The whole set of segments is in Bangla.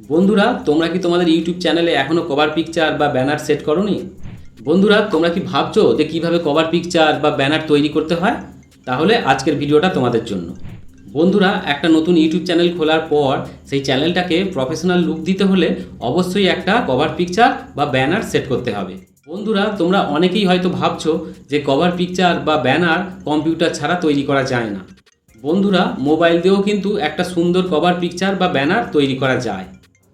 বন্ধুরা, তোমরা কি তোমাদের ইউটিউব চ্যানেলে এখনও কভার পিকচার বা ব্যানার সেট করোনি? বন্ধুরা, তোমরা কি ভাবছ যে কীভাবে কভার পিকচার বা ব্যানার তৈরি করতে হয়? তাহলে আজকের ভিডিওটা তোমাদের জন্য। বন্ধুরা, একটা নতুন ইউটিউব চ্যানেল খোলার পর সেই চ্যানেলটাকে প্রফেশনাল লুক দিতে হলে অবশ্যই একটা কভার পিকচার বা ব্যানার সেট করতে হবে। বন্ধুরা, তোমরা অনেকেই হয়তো ভাবছ যে কভার পিকচার বা ব্যানার কম্পিউটার ছাড়া তৈরি করা যায় না। বন্ধুরা মোবাইল দিয়েও কিন্তু একটা সুন্দর কভার পিকচার বা ব্যানার তৈরি করা যায়।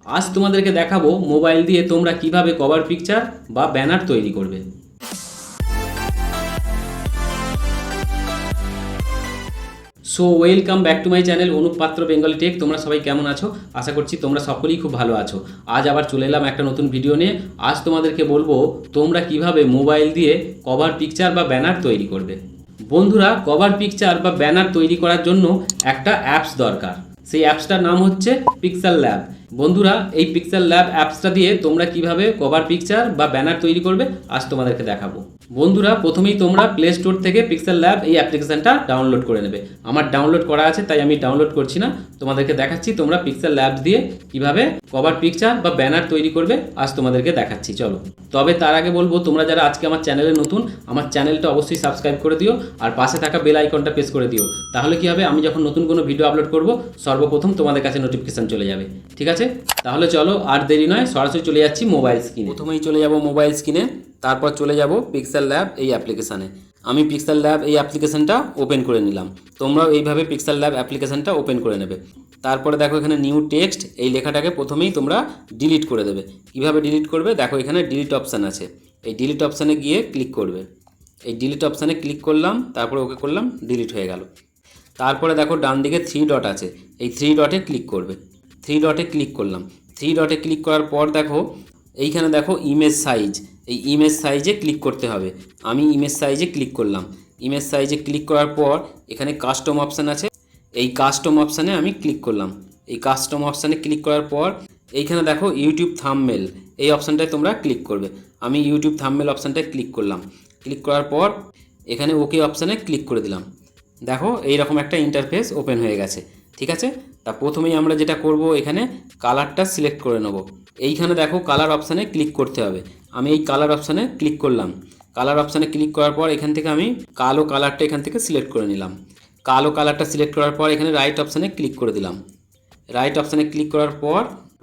আজ তোমাদেরকে দেখাবো মোবাইল দিয়ে তোমরা কীভাবে কভার পিকচার বা ব্যানার তৈরি করবে। So welcome back to my channel Anup Patra Bengali tech তোমরা সবাই কেমন আছো? আশা করছি তোমরা সকলেই খুব ভালো আছো। আজ আবার চলে এলাম একটা নতুন ভিডিও নিয়ে। আজ তোমাদেরকে বলব, তোমরা কীভাবে মোবাইল দিয়ে কভার পিকচার বা ব্যানার তৈরি করবে। বন্ধুরা কভার পিকচার বা ব্যানার তৈরি করার জন্য একটা অ্যাপস দরকার। সেই অ্যাপসটার নাম হচ্ছে পিক্সেল ল্যাব বন্ধুরা, এই পিক্সেল ল্যাব অ্যাপসটা দিয়ে তোমরা কীভাবে কভার পিকচার বা ব্যানার তৈরি করবে, আজ তোমাদেরকে দেখাবো। বন্ধুরা, প্রথমেই তোমরা প্লে স্টোর থেকে পিক্সেল ল্যাব এই অ্যাপ্লিকেশনটা ডাউনলোড করে নেবে। আমার ডাউনলোড করা আছে, তাই আমি ডাউনলোড করছি না। তোমাদেরকে দেখাচ্ছি, তোমরা পিক্সেল ল্যাব দিয়ে কীভাবে কভার পিকচার বা ব্যানার তৈরি করবে, আজ তোমাদেরকে দেখাচ্ছি, চলো। তবে তার আগে বলব, তোমরা যারা আজকে আমার চ্যানেলে নতুন, আমার চ্যানেলটা অবশ্যই সাবস্ক্রাইব করে দিও, আর পাশে থাকা বেল আইকনটা প্রেস করে দিও। তাহলে কি হবে, আমি যখন নতুন কোনো ভিডিও আপলোড করব, সর্বপ্রথম তোমাদের কাছে নোটিফিকেশান চলে যাবে। ঠিক আছে? তাহলে চলো, আর দেরি নয়, সরাসরি চলে যাচ্ছি মোবাইল স্ক্রিনে প্রথমেই চলে যাব মোবাইল স্ক্রিনে তারপর চলে যাব পিক্সেল ল্যাব এই অ্যাপ্লিকেশানে আমি পিক্সেল ল্যাব এই অ্যাপ্লিকেশনটা ওপেন করে নিলাম। তোমরাও এইভাবে পিক্সেল ল্যাব অ্যাপ্লিকেশানটা ওপেন করে নেবে। তারপরে দেখো এখানে নিউ টেক্সট এই লেখাটাকে প্রথমেই তোমরা ডিলিট করে দেবে। কীভাবে ডিলিট করবে? দেখো এখানে ডিলিট অপশান আছে। এই ডিলিট অপশানে গিয়ে ক্লিক করবে। এই ডিলিট অপশানে ক্লিক করলাম, তারপরে ওকে করলাম ডিলিট হয়ে গেল। তারপরে দেখো ডান দিকে থ্রি ডট আছে। এই থ্রি ডটে ক্লিক করবে। থ্রি ডটে ক্লিক করলাম। থ্রি ডটে ক্লিক করার পর দেখো, এইখানে দেখো ইমেজ সাইজ এই ইমেজ সাইজে ক্লিক করতে হবে। আমি ইমেজ সাইজে ক্লিক করলাম। ইমেজ সাইজে ক্লিক করার পর এখানে কাস্টম অপশান আছে। এই কাস্টম অপশানে আমি ক্লিক করলাম। এই কাস্টম অপশানে ক্লিক করার পর এইখানে দেখো ইউটিউব থামমেল এই অপশানটায় তোমরা ক্লিক করবে। আমি ইউটিউব থামমেল অপশানটায় ক্লিক করলাম। ক্লিক করার পর এখানে ওকে অপশানে ক্লিক করে দিলাম। দেখো এইরকম একটা ইন্টারফেস ওপেন হয়ে গেছে। ঠিক আছে? তা প্রথমেই আমরা যেটা করব, এখানে কালারটা সিলেক্ট করে নেব। এইখানে দেখো কালার অপশানে ক্লিক করতে হবে। আমি এই কালার অপশানে ক্লিক করলাম। কালার অপশানে ক্লিক করার পর এখান থেকে আমি কালো কালারটা এখান থেকে সিলেক্ট করে নিলাম। কালো কালারটা সিলেক্ট করার পর এখানে রাইট অপশানে ক্লিক করে দিলাম। রাইট অপশানে ক্লিক করার পর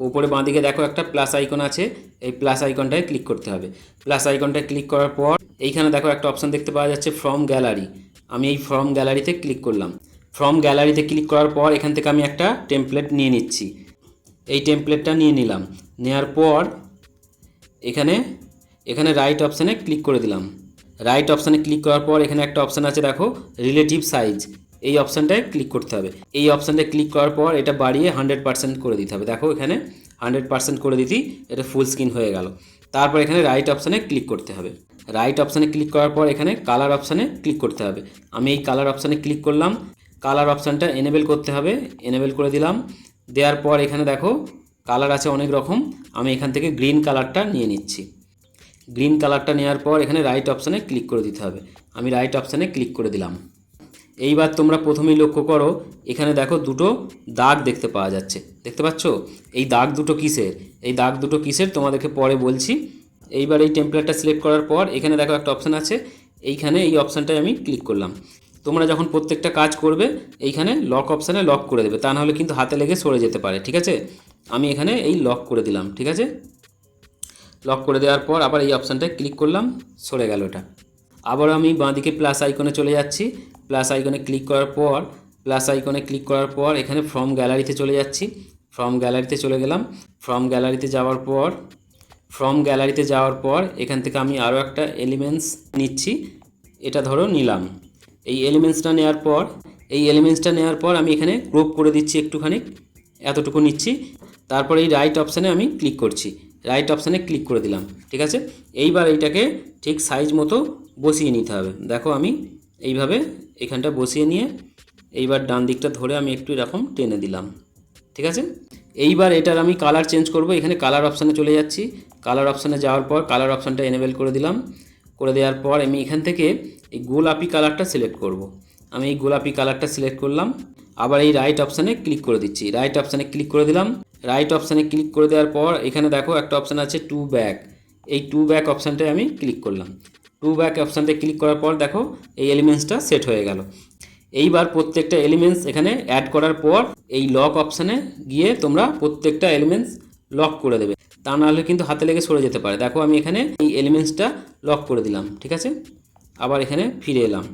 উপরে বাঁদিকে দেখো একটা প্লাস আইকন আছে। এই প্লাস আইকনটায় ক্লিক করতে হবে। প্লাস আইকনটায় ক্লিক করার পর এইখানে দেখো একটা অপশান দেখতে পাওয়া যাচ্ছে ফ্রম গ্যালারি আমি এই ফ্রম গ্যালারিতে ক্লিক করলাম। ফ্রম গ্যালারিতে ক্লিক করার পর এখান থেকে আমি একটা টেমপ্লেট নিয়ে নিচ্ছি। এই টেমপ্লেটটা নিয়ে নিলাম। নেওয়ার পর এখানে এখানে রাইট অপশানে ক্লিক করে দিলাম। রাইট অপশানে ক্লিক করার পর এখানে একটা অপশান আছে, দেখো রিলেটিভ সাইজ এই অপশানটায় ক্লিক করতে হবে। এই অপশানটায় ক্লিক করার পর এটা বাড়িয়ে হান্ড্রেড পার্সেন্ট করে দিতে হবে। দেখো, এখানে হান্ড্রেড পার্সেন্ট করে দিতেই এটা ফুল স্ক্রিন হয়ে গেল। তারপর এখানে রাইট অপশানে ক্লিক করতে হবে। রাইট অপশানে ক্লিক করার পর এখানে কালার অপশানে ক্লিক করতে হবে। আমি এই কালার অপশানে ক্লিক করলাম। কালার অপশানটা এনেবেল করতে হবে। এনেবেল করে দিলাম। দেওয়ার পর এখানে দেখো কালার আছে অনেক রকম। আমি এখান থেকে গ্রিন কালারটা নিয়ে নিচ্ছি। গ্রিন কালারটা নেওয়ার পর এখানে রাইট অপশানে ক্লিক করে দিতে হবে। আমি রাইট অপশানে ক্লিক করে দিলাম। এইবার তোমরা প্রথমেই লক্ষ্য করো, এখানে দেখো দুটো দাগ দেখতে পাওয়া যাচ্ছে। দেখতে পাচ্ছ? এই দাগ দুটো কিসের? এই দাগ দুটো কিসের? তোমাদেরকে পরে বলছি। এইবার এই টেমপ্লেটটা সিলেক্ট করার পর এখানে দেখো একটা অপশান আছে। এইখানে এই অপশানটায় আমি ক্লিক করলাম। তোমরা যখন প্রত্যেকটা কাজ করবে, এইখানে লক অপশানে লক করে দেবে। তা নাহলে কিন্তু হাতে লেগে সরে যেতে পারে, ঠিক আছে? আমি এখানে এই লক করে দিলাম, ঠিক আছে? লক করে দেওয়ার পর আবার এই অপশানটায় ক্লিক করলাম, সরে গেল ওটা আবার আমি বাঁদিকে প্লাস আইকনে চলে যাচ্ছি। প্লাস আইকনে ক্লিক করার পর প্লাস আইকনে ক্লিক করার পর এখানে ফ্রম গ্যালারিতে চলে যাচ্ছি। ফ্রম গ্যালারিতে চলে গেলাম। ফ্রম গ্যালারিতে যাওয়ার পর ফ্রম গ্যালারিতে যাওয়ার পর এখান থেকে আমি আরও একটা এলিমেন্টস নিচ্ছি। এটা ধরো নিলাম। এই এলিমেন্টসটা নেওয়ার পর, এই এলিমেন্টসটা নেওয়ার পর আমি এখানে ক্রপ করে দিচ্ছি একটুখানি। এতটুকু নিচ্ছি। তারপর এই রাইট অপশানে আমি ক্লিক করছি। রাইট অপশানে ক্লিক করে দিলাম, ঠিক আছে? এইবার এইটাকে ঠিক সাইজ মতো বসিয়ে নিতে হবে। দেখো আমি এইভাবে এখানটা বসিয়ে নিয়ে এইবার ডান দিকটা ধরে আমি একটু এরকম টেনে দিলাম, ঠিক আছে? এইবার এটার আমি কালার চেঞ্জ করব। এখানে কালার অপশানে চলে যাচ্ছি। কালার অপশানে যাওয়ার পর কালার অপশানটা এনেবেল করে দিলাম। করে দেওয়ার পর আমি এখান থেকে এই গোলাপি কালারটা সিলেক্ট করব। আমি এই গোলাপি কালারটা সিলেক্ট করলাম। আবার এই রাইট অপশানে ক্লিক করে দিচ্ছি। রাইট অপশানে ক্লিক করে দিলাম। রাইট অপশানে ক্লিক করে দেওয়ার পর, এখানে দেখো একটা অপশান আছে টু ব্যাক এই টু ব্যাক অপশানটায় আমি ক্লিক করলাম। টু ব্যাক অপশানটায় ক্লিক করার পর দেখো এই এলিমেন্টসটা সেট হয়ে গেল। এইবার প্রত্যেকটা এলিমেন্টস এখানে অ্যাড করার পর, এই লক অপশানে গিয়ে তোমরা প্রত্যেকটা এলিমেন্টস লক করে দেবে। তা নাহলে কিন্তু হাতে লেগে সরে যেতে পারে। দেখো আমি এখানে এই এলিমেন্টসটা লক করে দিলাম, ঠিক আছে? আবার এখানে ফিরে এলাম।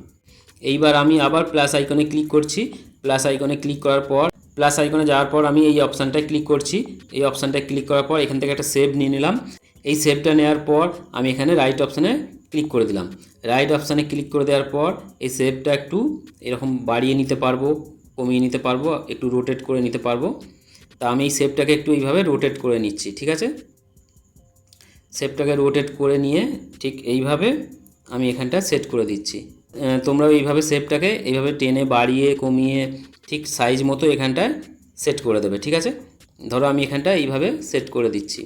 এইবার আমি আবার প্লাস আইকনে ক্লিক করছি। প্লাস আইকনে ক্লিক করার পর প্লাস আইকনে যাওয়ার পর আমি এই অপশানটায় ক্লিক করছি। এই অপশানটায় ক্লিক করার পর এখান থেকে একটা সেভ নিয়ে নিলাম। এই সেভটা নেওয়ার পর আমি এখানে রাইট অপশানে ক্লিক করে দিলাম। রাইট অপশানে ক্লিক করে দেওয়ার পর এই সেভটা একটু এরকম বাড়িয়ে নিতে পারব, কমিয়ে নিতে পারব, একটু রোটেট করে নিতে পারব। তা আমি এই সেভটাকে একটু এইভাবে রোটেট করে নিচ্ছি, ঠিক আছে? সেভটাকে রোটেট করে নিয়ে ঠিক এইভাবে আমি এখানটা সেট করে দিচ্ছি। তোমরাও এইভাবে সেভটাকে এইভাবে টেনে বাড়িয়ে, কমিয়ে ঠিক সাইজ মতো এখানটায় সেট করে দেবে, ঠিক আছে? ধরো আমি এখানটা এইভাবে সেট করে দিচ্ছি।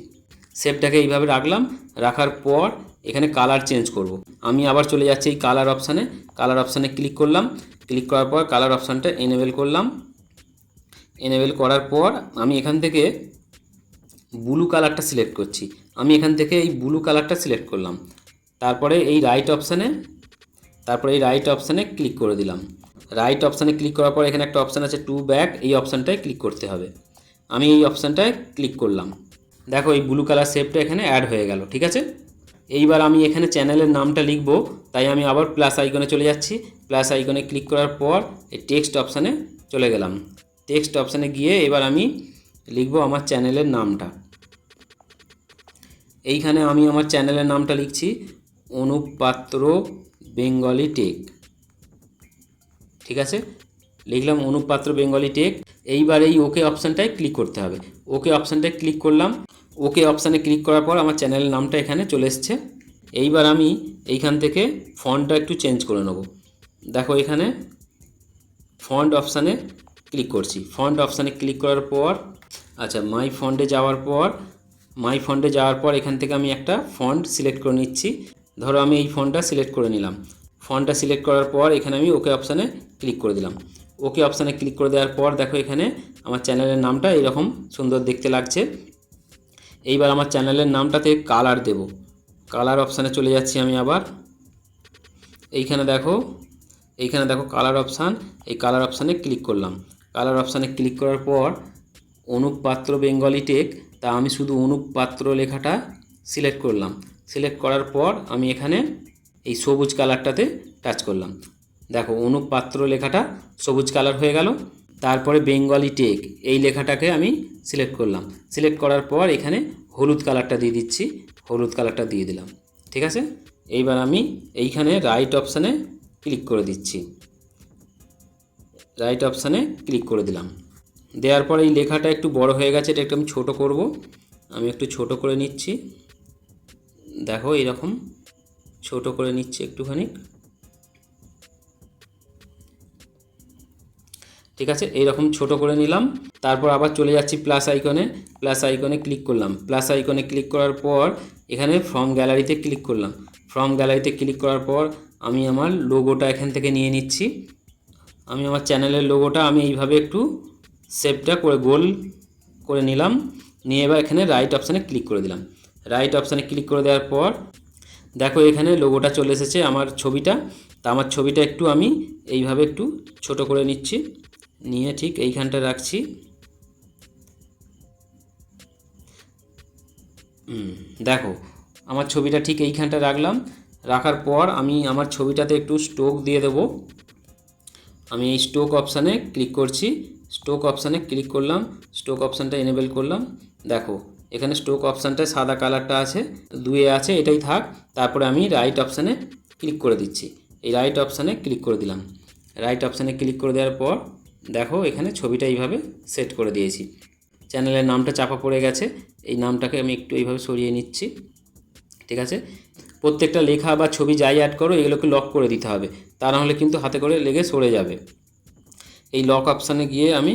সেভটাকে এইভাবে রাখলাম, রাখার পর এখানে কালার চেঞ্জ করব। আমি আবার চলে যাচ্ছি এই কালার অপশানে কালার অপশানে ক্লিক করলাম। ক্লিক করার পর কালার অপশানটা এনেবেল করলাম। এনেবেল করার পর আমি এখান থেকে ব্লু কালারটা সিলেক্ট করছি। আমি এখান থেকে এই ব্লু কালারটা সিলেক্ট করলাম। তারপরে এই রাইট অপশানে তারপরে এই রাইট অপশানে ক্লিক করে দিলাম। রাইট অপশানে ক্লিক করার পর এখানে একটা অপশান আছে টু ব্যাক এই অপশানটায় ক্লিক করতে হবে। আমি এই অপশানটায় ক্লিক করলাম। দেখো এই ব্লু কালার শেপটা এখানে অ্যাড হয়ে গেল, ঠিক আছে? এইবার আমি এখানে চ্যানেলের নামটা লিখব, তাই আমি আবার প্লাস আইকনে চলে যাচ্ছি। প্লাস আইকনে ক্লিক করার পর এই টেক্সট অপশানে চলে গেলাম। টেক্সট অপশানে গিয়ে এবার আমি লিখব আমার চ্যানেলের নামটা। এইখানে আমি আমার চ্যানেলের নামটা লিখছি, অনুপ পাত্র বেঙ্গলি টেক ঠিক আছে? লিখলাম অনুপ পাত্র বেঙ্গলি টেক এইবার এই ওকে অপশানটায় ক্লিক করতে হবে। ওকে অপশানটায় ক্লিক করলাম। ওকে অপশানে ক্লিক করার পর আমার চ্যানেলের নামটা এখানে চলে এসছে। এইবার আমি এইখান থেকে ফন্টটা একটু চেঞ্জ করে নেব। দেখো এখানে ফন্ট অপশানে ক্লিক করছি। ফন্ট অপশানে ক্লিক করার পর আচ্ছা মাই ফন্টে যাওয়ার পর মাই ফন্টে যাওয়ার পর এখান থেকে আমি একটা ফন্ট সিলেক্ট করে নিচ্ছি। ধরো আমি এই ফন্টটা সিলেক্ট করে নিলাম। ফন্টটা সিলেক্ট করার পর এখানে আমি ওকে অপশানে ক্লিক করে দিলাম। ওকে অপশানে ক্লিক করে দেওয়ার পর দেখো এখানে আমার চ্যানেলের নামটা এরকম সুন্দর দেখতে লাগছে। এইবার আমার চ্যানেলের নামটাতে কালার দেব। কালার অপশানে চলে যাচ্ছি আমি আবার। এইখানে দেখো এইখানে দেখো কালার অপশান এই কালার অপশানে ক্লিক করলাম। কালার অপশানে ক্লিক করার পর অনুপ পাত্র বেঙ্গলি টেক তা আমি শুধু অনুপ পাত্র লেখাটা সিলেক্ট করলাম। সিলেক্ট করার পর আমি এখানে এই সবুজ কালারটাতে টাচ করলাম। দেখো, অনুপ পাত্র লেখাটা সবুজ কালার হয়ে গেল। তারপরে বেঙ্গলি টেক, এই লেখাটাকে আমি সিলেক্ট করলাম। সিলেক্ট করার পর এখানে হলুদ কালারটা দিয়ে দিচ্ছি, হলুদ কালারটা দিয়ে দিলাম। ঠিক আছে? এইবার আমি এইখানে রাইট অপশানে ক্লিক করে দিচ্ছি। রাইট অপশানে ক্লিক করে দিলাম। দেওয়ার পর এই লেখাটা একটু বড় হয়ে গেছে, এটা একটু আমি ছোটো করব। আমি একটু ছোট করে নিচ্ছি। দেখো এরকম ছোট করে নিচ্ছি একটুখানি। ঠিক আছে? এইরকম ছোট করে নিলাম। তারপর আবার চলে যাচ্ছি প্লাস আইকনে প্লাস আইকনে ক্লিক করলাম। প্লাস আইকনে ক্লিক করার পর এখানে ফর্ম গ্যালারিতে ক্লিক করলাম। ফর্ম গ্যালারিতে ক্লিক করার পর আমি আমার লোগোটা এখান থেকে নিয়ে নিচ্ছি। আমি আমার চ্যানেলের লোগোটা আমি এইভাবে একটু শেপটা করে গোল করে নিলাম। নিয়ে এবার এখানে রাইট অপশানে ক্লিক করে দিলাম। রাইট অপশানে ক্লিক করে দেওয়ার পর দেখো এখানে লোগোটা চলে এসেছে আমার ছবিটা। তা আমার ছবিটা একটু আমি এইভাবে একটু ছোট করে নিচ্ছি। নিয়ে ঠিক এইখানটা রাখছি। হুম, দেখো আমার ছবিটা ঠিক এইখানটা রাখলাম। রাখার পর আমি আমার ছবিটাতে একটু স্টোক দিয়ে দেবো। আমি এই স্টোক অপশানে ক্লিক করছি। স্টোক অপশানে ক্লিক করলাম। স্টোক অপশানটা এনেবেল করলাম। দেখো এখানে স্টোক অপশানটায় সাদা কালারটা আছে দুয়ে আছে এটাই থাক। তারপরে আমি রাইট অপশানে ক্লিক করে দিচ্ছি। এই রাইট অপশানে ক্লিক করে দিলাম। রাইট অপশানে ক্লিক করে দেওয়ার পর দেখো এখানে ছবিটা এইভাবে সেট করে দিয়েছি। চ্যানেলের নামটা চাপা পড়ে গেছে, এই নামটাকে আমি একটু এইভাবে সরিয়ে নিচ্ছি, ঠিক আছে? প্রত্যেকটা লেখা বা ছবি যাই অ্যাড করো, এগুলোকে লক করে দিতে হবে, তা নাহলে কিন্তু হাতে করে লেগে সরে যাবে। এই লক অপশানে গিয়ে আমি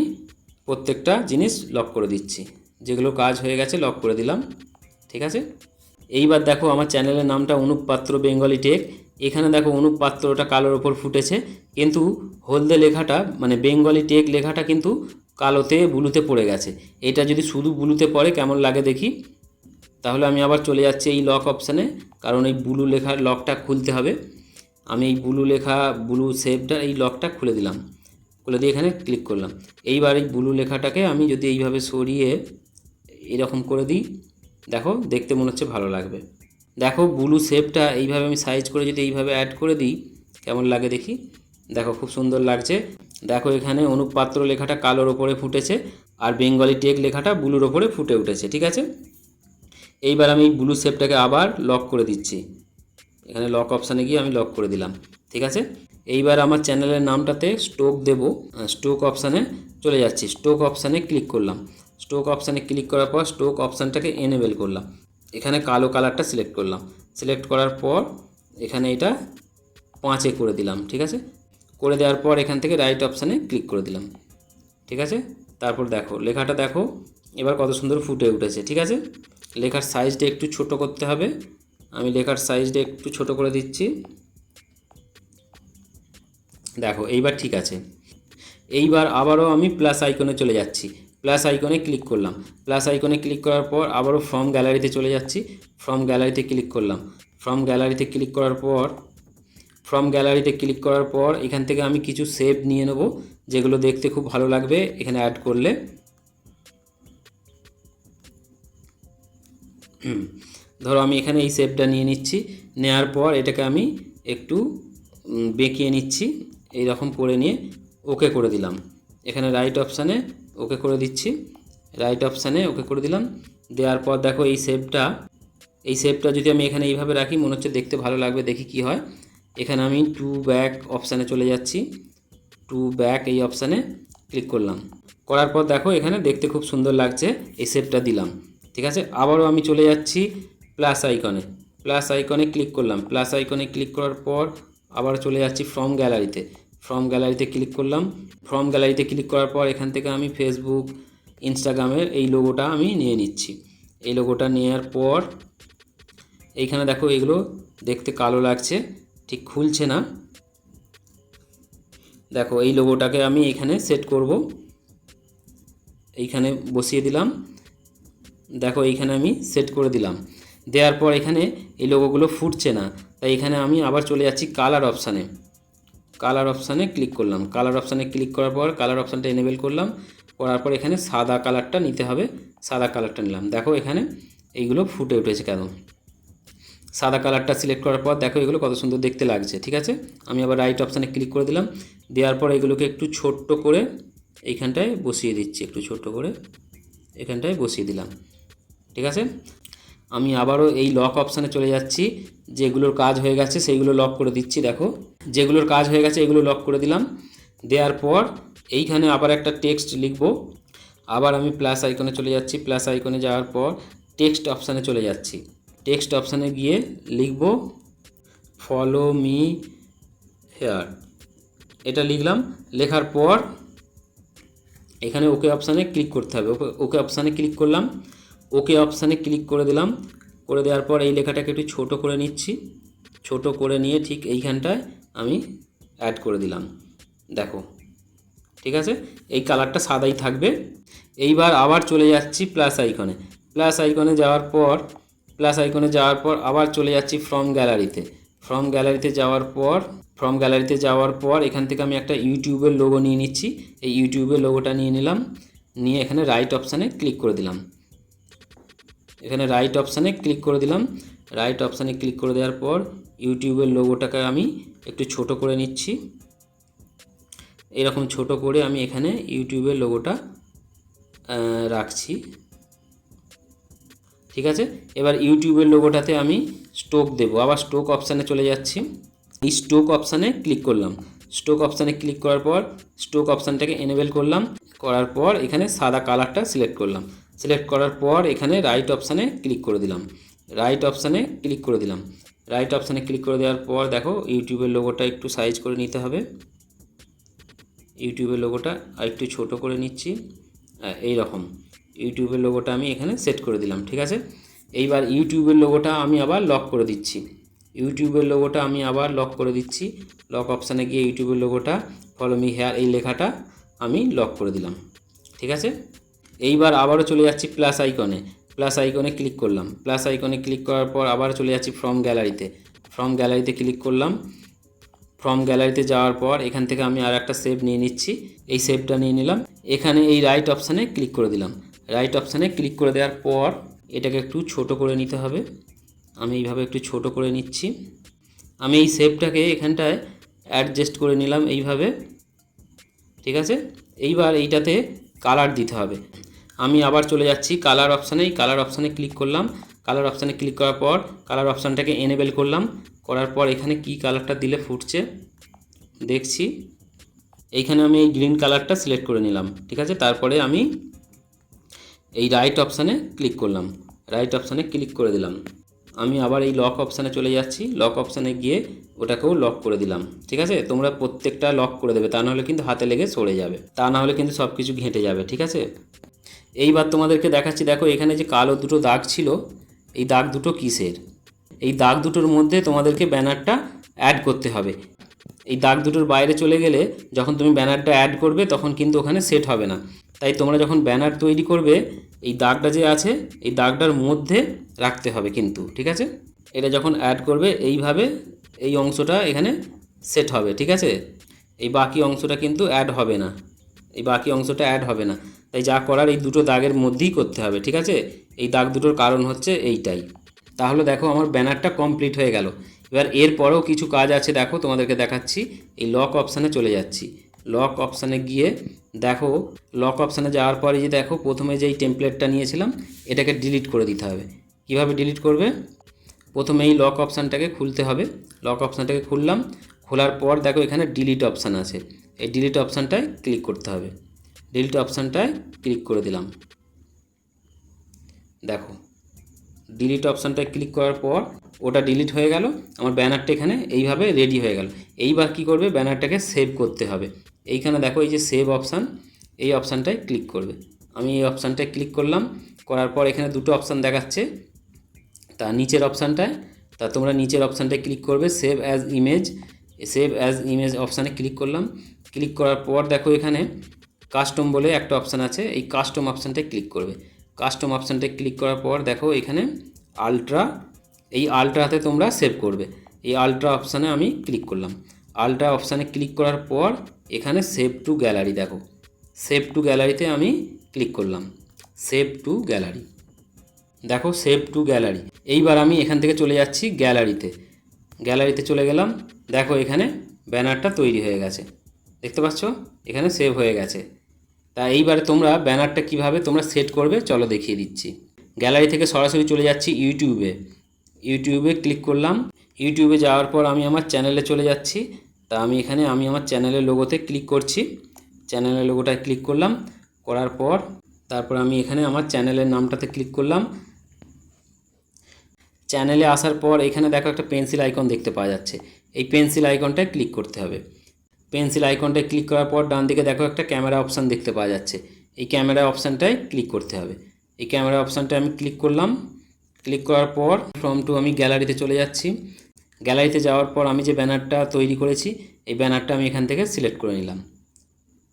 প্রত্যেকটা জিনিস লক করে দিচ্ছি, যেগুলো কাজ হয়ে গেছে লক করে দিলাম, ঠিক আছে? এইবার দেখো আমার চ্যানেলের নামটা অনুপ পাত্র বেঙ্গলি টেক এখানে দেখো অনুপ পাত্রটা কালোর ওপর ফুটেছে, কিন্তু হলদে লেখাটা মানে বেঙ্গলি টেক লেখাটা কিন্তু কালোতে ব্লুতে পড়ে গেছে। এটা যদি শুধু ব্লুতে পড়ে, কেমন লাগে দেখি? তাহলে আমি আবার চলে যাচ্ছি এই লক অপশানে কারণ এই ব্লু লেখার লকটা খুলতে হবে। আমি এই ব্লু লেখা, ব্লু শেপটা, এই লকটা খুলে দিলাম। খুলে দিয়ে এখানে ক্লিক করলাম। এইবার এই ব্লু লেখাটাকে আমি যদি এইভাবে সরিয়ে এরকম করে দিই, দেখো দেখতে মনে হচ্ছে ভালো লাগবে। দেখো ব্লু শেপটা এইভাবে আমি সাইজ করে যদি এইভাবে অ্যাড করে দিই, কেমন লাগে দেখি? দেখো খুব সুন্দর লাগছে। দেখো এখানে অনুপাত্র লেখাটা কালোর ওপরে ফুটেছে আর বেঙ্গলি টেক লেখাটা ব্লুর ওপরে ফুটে উঠেছে, ঠিক আছে? এইবার আমি ব্লু শেপটাকে আবার লক করে দিচ্ছি। এখানে লক অপশানে গিয়ে আমি লক করে দিলাম, ঠিক আছে? এইবার আমার চ্যানেলের নামটাতে স্টোক দেব স্টোক অপশানে চলে যাচ্ছি। স্টোক অপশানে ক্লিক করলাম। স্টোক অপশানে ক্লিক করার পর স্টোক অপশানটাকে এনেবেল করলাম। এখানে কালো কালারটা সিলেক্ট করলাম। সিলেক্ট করার পর এখানে এটা পাঁচে করে দিলাম, ঠিক আছে? করে দেওয়ার পর এখান থেকে রাইট অপশানে ক্লিক করে দিলাম, ঠিক আছে? তারপর দেখো, লেখাটা দেখো, এবার কত সুন্দর ফুটে উঠেছে, ঠিক আছে? লেখার সাইজটা একটু ছোট করতে হবে। আমি লেখার সাইজটা একটু ছোট করে দিচ্ছি। দেখো, এইবার ঠিক আছে। এইবার আবারও আমি প্লাস আইকনে চলে যাচ্ছি। প্লাস আইকনে ক্লিক করলাম। প্লাস আইকনে ক্লিক করার পর আবারও ফ্রম গ্যালারিতে চলে যাচ্ছি। ফ্রম গ্যালারিতে ক্লিক করলাম। ফ্রম গ্যালারিতে ক্লিক করার পর ফ্রম গ্যালারিতে ক্লিক করার পর এখান থেকে আমি কিছু সেভ নিয়ে নেব, যেগুলো দেখতে খুব ভালো লাগবে এখানে অ্যাড করলে। ধরো আমি এখানে এই শেপটা নিয়ে নিচ্ছি। নেওয়ার পর এটাকে আমি একটু বেঁকিয়ে নিচ্ছি। এই রকম করে নিয়ে ওকে করে দিলাম। এখানে রাইট অপশানে ওকে করে দিচ্ছি। রাইট অপশানে ওকে করে দিলাম। দেওয়ার পর দেখো এই শেপটা এই শেপটা যদি আমি এখানে এইভাবে রাখি, মনে হচ্ছে দেখতে ভালো লাগবে, দেখি কি হয়। এখানে আমি টু ব্যাক অপশানে চলে যাচ্ছি। টু ব্যাক এই অপশানে ক্লিক করলাম। করার পর দেখো এখানে দেখতে খুব সুন্দর লাগছে, এই শেপটা দিলাম। ঠিক আছে? আবারও আমি চলে যাচ্ছি প্লাস আইকনে প্লাস আইকনে ক্লিক করলাম। প্লাস আইকনে ক্লিক করার পর আবার চলে যাচ্ছি ফ্রম গ্যালারিতে ফ্রম গ্যালারিতে ক্লিক করলাম। ফ্রম গ্যালারিতে ক্লিক করার পর এখান থেকে আমি ফেসবুক ইনস্টাগ্রামের এই লোগোটা আমি নিয়ে নিচ্ছি। এই লোগোটা নেওয়ার পর এইখানে দেখো এগুলো দেখতে কালো লাগছে, ঠিক খুলছে না। দেখো এই লোগোটাকে আমি এখানে সেট করব। এইখানে বসিয়ে দিলাম। দেখো এইখানে আমি সেট করে দিলাম। দেওয়ার পর এখানে এই লোগোগুলো ফুটছে না। তাই এখানে আমি আবার চলে যাচ্ছি কালার অপশানে কালার অপশানে ক্লিক করলাম। কালার অপশানে ক্লিক করার পর কালার অপশানটা এনেবেল করলাম। করার পর এখানে সাদা কালারটা নিতে হবে। সাদা কালারটা নিলাম। দেখো এখানে এইগুলো ফুটে উঠেছে কেন? সাদা কালারটা সিলেক্ট করার পর দেখো এগুলো কত সুন্দর দেখতে লাগছে। ঠিক আছে? আমি আবার রাইট অপশানে ক্লিক করে দিলাম। দেওয়ার পর এগুলোকে একটু ছোট্ট করে এইখানটায় বসিয়ে দিচ্ছি। একটু ছোট্ট করে এখানটায় বসিয়ে দিলাম। ঠিক আছে? আমি আবারও এই লক অপশানে চলে যাচ্ছি। যেগুলোর কাজ হয়ে গেছে, সেইগুলো লক করে দিচ্ছি। দেখো যেগুলোর কাজ হয়ে গেছে এগুলো লক করে দিলাম। দেওয়ার পর এইখানে আবার একটা টেক্সট লিখব। আবার আমি প্লাস আইকনে চলে যাচ্ছি। প্লাস আইকনে যাওয়ার পর টেক্সট অপশানে চলে যাচ্ছি। টেক্সট অপশানে গিয়ে লিখব ফলো মি হেয়ার এটা লিখলাম। লেখার পর এখানে ওকে অপশানে ক্লিক করতে হবে। ওকে অপশানে ক্লিক করলাম। ওকে অপশানে ক্লিক করে দিলাম। করে দেওয়ার পর এই লেখাটাকে একটু ছোট করে নিচ্ছি। ছোট করে নিয়ে ঠিক এইখানটায় আমি অ্যাড করে দিলাম। দেখো, ঠিক আছে? এই কালারটা সাদাই থাকবে। এইবার আবার চলে যাচ্ছি প্লাস আইকনে প্লাস আইকনে যাওয়ার পর প্লাস আইকনে যাওয়ার পর আবার চলে যাচ্ছি ফ্রম গ্যালারিতে ফ্রম গ্যালারিতে যাওয়ার পর ফ্রম গ্যালারিতে যাওয়ার পর এখান থেকে আমি একটা ইউটিউবের লোগো নিয়ে নিচ্ছি। এই ইউটিউবের লোগোটা নিয়ে নিলাম। নিয়ে এখানে রাইট অপশানে ক্লিক করে দিলাম। এখানে রাইট অপশানে ক্লিক করে দিলাম। রাইট অপশানে ক্লিক করে দেওয়ার পর ইউটিউবের লোগোটাকে আমি একটু ছোট করে নিচ্ছি। এরকম ছোট করে আমি এখানে ইউটিউবের লোগোটা রাখছি। ঠিক আছে? এবার ইউটিউবের লোগোটাতে আমি স্টোক দেবো। আবার স্টোক অপশানে চলে যাচ্ছি। এই স্টোক অপশানে ক্লিক করলাম। স্টোক অপশানে ক্লিক করার পর স্টোক অপশানটাকে এনেবেল করলাম। করার পর এখানে সাদা কালারটা সিলেক্ট করলাম। সিলেক্ট করার পর এখানে রাইট অপশানে ক্লিক করে দিলাম। রাইট অপশানে ক্লিক করে দিলাম। রাইট অপশানে ক্লিক করে দেওয়ার পর দেখো ইউটিউবের লোগোটা একটু সাইজ করে নিতে হবে। ইউটিউবের লোগোটা আরেকটু ছোট করে নিচ্ছি। এই রকম ইউটিউবের লোগোটা আমি এখানে সেট করে দিলাম, ঠিক আছে? এইবার ইউটিউবের লোগোটা আমি আবার লক করে দিচ্ছি। ইউটিউবের লোগোটা আমি আবার লক করে দিচ্ছি। লক অপশানে গিয়ে ইউটিউবের লোগোটা ফলো মি হেয়ার এই লেখাটা আমি লক করে দিলাম, ঠিক আছে? এইবার আবারও চলে যাচ্ছি প্লাস আইকনে প্লাস আইকনে ক্লিক করলাম। প্লাস আইকনে ক্লিক করার পর আবার চলে যাচ্ছি ফ্রম গ্যালারিতে ফ্রম গ্যালারিতে ক্লিক করলাম। ফ্রম গ্যালারিতে যাওয়ার পর এখান থেকে আমি আর একটা সেভ নিয়ে নিচ্ছি। এই সেভটা নিয়ে নিলাম। এখানে এই রাইট অপশানে ক্লিক করে দিলাম। রাইট অপশানে ক্লিক করে দেওয়ার পর এটাকে একটু ছোট করে নিতে হবে। আমি এইভাবে একটু ছোট করে নিচ্ছি। আমি এই সেভটাকে এখানটায় অ্যাডজাস্ট করে নিলাম এইভাবে। ঠিক আছে? এইবার এইটাতে কালার দিতে হবে। আমি আবার চলে যাচ্ছি কালার অপশানে এই কালার অপশানে ক্লিক করলাম। কালার অপশানে ক্লিক করার পর কালার অপশানটাকে এনেবেল করলাম। করার পর এখানে কি কালারটা দিলে ফুটছে? দেখছি। এইখানে আমি এই গ্রিন কালারটা সিলেক্ট করে নিলাম, ঠিক আছে? তারপরে আমি এই রাইট অপশানে ক্লিক করলাম। রাইট অপশানে ক্লিক করে দিলাম। আমি আবার এই লক অপশানে চলে যাচ্ছি। লক অপশানে গিয়ে ওটাকেও লক করে দিলাম, ঠিক আছে? তোমরা প্রত্যেকটা লক করে দেবে, তা নাহলে কিন্তু হাতে লেগে সরে যাবে। তা না হলে কিন্তু সব কিছু ঘেঁটে যাবে, ঠিক আছে? এইবার তোমাদেরকে দেখাচ্ছি, দেখো এখানে যে কালো দুটো দাগ ছিল, এই দাগ দুটো কিসের? এই দাগ দুটোর মধ্যে তোমাদেরকে ব্যানারটা অ্যাড করতে হবে। এই দাগ দুটোর বাইরে চলে গেলে যখন তুমি ব্যানারটা অ্যাড করবে, তখন কিন্তু ওখানে সেট হবে না। তাই তোমরা যখন ব্যানার তৈরি করবে, এই দাগটা যে আছে, এই দাগটার মধ্যে রাখতে হবে কিন্তু, ঠিক আছে? এটা যখন অ্যাড করবে, এইভাবে এই অংশটা এখানে সেট হবে, ঠিক আছে? এই বাকি অংশটা কিন্তু অ্যাড হবে না। এই বাকি অংশটা অ্যাড হবে না। তাই যা করার এই দুটো দাগের মধ্যেই করতে হবে, ঠিক আছে? এই দাগ দুটোর কারণ হচ্ছে এইটাই। তাহলে দেখো আমার ব্যানারটা কমপ্লিট হয়ে গেল। এবার এরপরেও কিছু কাজ আছে, দেখো, তোমাদেরকে দেখাচ্ছি। এই লক অপশানে চলে যাচ্ছি। লক অপশানে গিয়ে দেখো লক অপশানে যাওয়ার পরে যে দেখো, প্রথমে যেই টেমপ্লেটটা নিয়েছিলাম, এটাকে ডিলিট করে দিতে হবে। কীভাবে ডিলিট করবে? প্রথমে এই লক অপশানটাকে খুলতে হবে। লক অপশানটাকে খুললাম। খোলার পর দেখো, এখানে ডিলিট অপশান আছে। এই ডিলিট অপশানটায় ক্লিক করতে হবে। ডিলিট অপশানটায় ক্লিক করে দিলাম। দেখো ডিলিট অপশানটায় ক্লিক করার পর ওটা ডিলিট হয়ে গেল, আমার ব্যানারটা এখানে এইভাবে রেডি হয়ে গেল। এইবার কি করবে? ব্যানারটাকে সেভ করতে হবে। এইখানে দেখো এই যে সেভ অপশান এই অপশানটায় ক্লিক করবে। আমি এই অপশানটায় ক্লিক করলাম, করার পর এখানে দুটো অপশান দেখাচ্ছে। তা নিচের অপশানটায় তা তোমরা নিচের অপশানটায় ক্লিক করবে save as image save as image অপশানে ক্লিক করলাম। ক্লিক করার পর দেখো এখানে কাস্টম বলে একটা অপশান আছে, এই কাস্টম অপশানটায় ক্লিক করবে। কাস্টম অপশানটায় ক্লিক করার পর দেখো এখানে আলট্রা এই আলট্রাতে তোমরা সেভ করবে। এই আলট্রা অপশানে আমি ক্লিক করলাম। আলট্রা অপশানে ক্লিক করার পর এখানে সেভ টু গ্যালারি দেখো। সেভ টু গ্যালারিতে আমি ক্লিক করলাম। সেভ টু গ্যালারি দেখো সেভ টু গ্যালারি এইবার আমি এখান থেকে চলে যাচ্ছি গ্যালারিতে গ্যালারিতে চলে গেলাম। দেখো এখানে ব্যানারটা তৈরি হয়ে গেছে। দেখতে পাচ্ছ? এখানে সেভ হয়ে গেছে। তা এইবারে তোমরা ব্যানারটা কীভাবে তোমরা সেট করবে চলো দেখিয়ে দিচ্ছি। গ্যালারি থেকে সরাসরি চলে যাচ্ছি ইউটিউবে। ইউটিউবে ক্লিক করলাম। ইউটিউবে যাওয়ার পর আমি আমার চ্যানেলে চলে যাচ্ছি। তা আমি এখানে আমি আমার চ্যানেলের লোগোতে ক্লিক করছি। চ্যানেলের লোগোটায় ক্লিক করলাম। করার পর তারপর আমি এখানে আমার চ্যানেলের নামটাতে ক্লিক করলাম। চ্যানেলে আসার পর এখানে দেখো একটা পেন্সিল আইকন দেখতে পাওয়া যাচ্ছে। এই পেন্সিল আইকনটায় ক্লিক করতে হবে। পেন্সিল আইকনটায় ক্লিক করার পর ডান দিকে দেখো একটা ক্যামেরা অপশান দেখতে পাওয়া যাচ্ছে। এই ক্যামেরা অপশানটায় ক্লিক করতে হবে। এই ক্যামেরা অপশানটায় আমি ক্লিক করলাম। ক্লিক করার পর ফ্রম টু আমি গ্যালারিতে চলে যাচ্ছি। গ্যালারিতে যাওয়ার পর আমি যে ব্যানারটা তৈরি করেছি, এই ব্যানারটা আমি এখান থেকে সিলেক্ট করে নিলাম।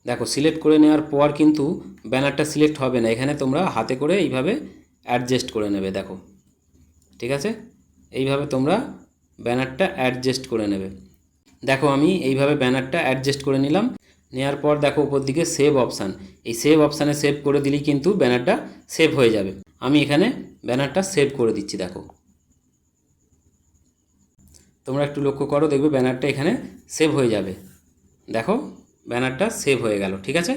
দেখো, সিলেক্ট করে নেওয়ার পর কিন্তু ব্যানারটা সিলেক্ট হবে না। এখানে তোমরা হাতে করে এইভাবে অ্যাডজাস্ট করে নেবে, দেখো। ঠিক আছে? এইভাবে তোমরা ব্যানারটা অ্যাডজাস্ট করে নেবে। দেখো আমি এইভাবে ব্যানারটা অ্যাডজাস্ট করে নিলাম। নেওয়ার পর দেখো উপর দিকে সেভ অপশান এই সেভ অপশানে সেভ করে দিলেই কিন্তু ব্যানারটা সেভ হয়ে যাবে। আমি এখানে ব্যানারটা সেভ করে দিচ্ছি, দেখো। তোমরা একটু লক্ষ্য করো, দেখবে ব্যানারটা এখানে সেভ হয়ে যাবে। দেখো, ব্যানারটা সেভ হয়ে গেল, ঠিক আছে?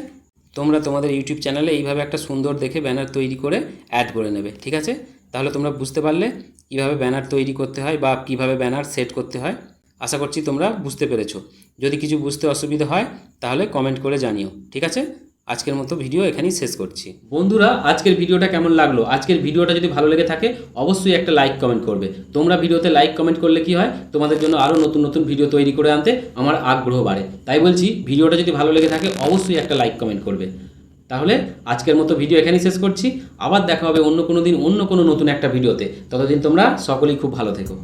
তোমরা তোমাদের ইউটিউব চ্যানেলে এইভাবে একটা সুন্দর দেখে ব্যানার তৈরি করে অ্যাড করে নেবে, ঠিক আছে? তাহলে তোমরা বুঝতে পারলে কীভাবে ব্যানার তৈরি করতে হয় বা কীভাবে ব্যানার সেট করতে হয়। আশা করছি তোমরা বুঝতে পেরেছ। যদি কিছু বুঝতে অসুবিধা হয়, তাহলে কমেন্ট করে জানিও, ঠিক আছে? আজকের মতো ভিডিও এখানেই শেষ করছি। বন্ধুরা, আজকের ভিডিওটা কেমন লাগল? আজকের ভিডিওটা যদি ভালো লেগে থাকে, অবশ্যই একটা লাইক কমেন্ট করবে। তোমরা ভিডিওতে লাইক কমেন্ট করলে কি হয়? তোমাদের জন্য আরও নতুন নতুন ভিডিও তৈরি করে আনতে আমার আগ্রহ বাড়ে। তাই বলছি ভিডিওটা যদি ভালো লেগে থাকে, অবশ্যই একটা লাইক কমেন্ট করবে। তাহলে আজকের মতো ভিডিও এখানেই শেষ করছি। আবার দেখা হবে অন্য কোনো দিন অন্য কোনো নতুন একটা ভিডিওতে ততদিন তোমরা সকলেই খুব ভালো থেকো।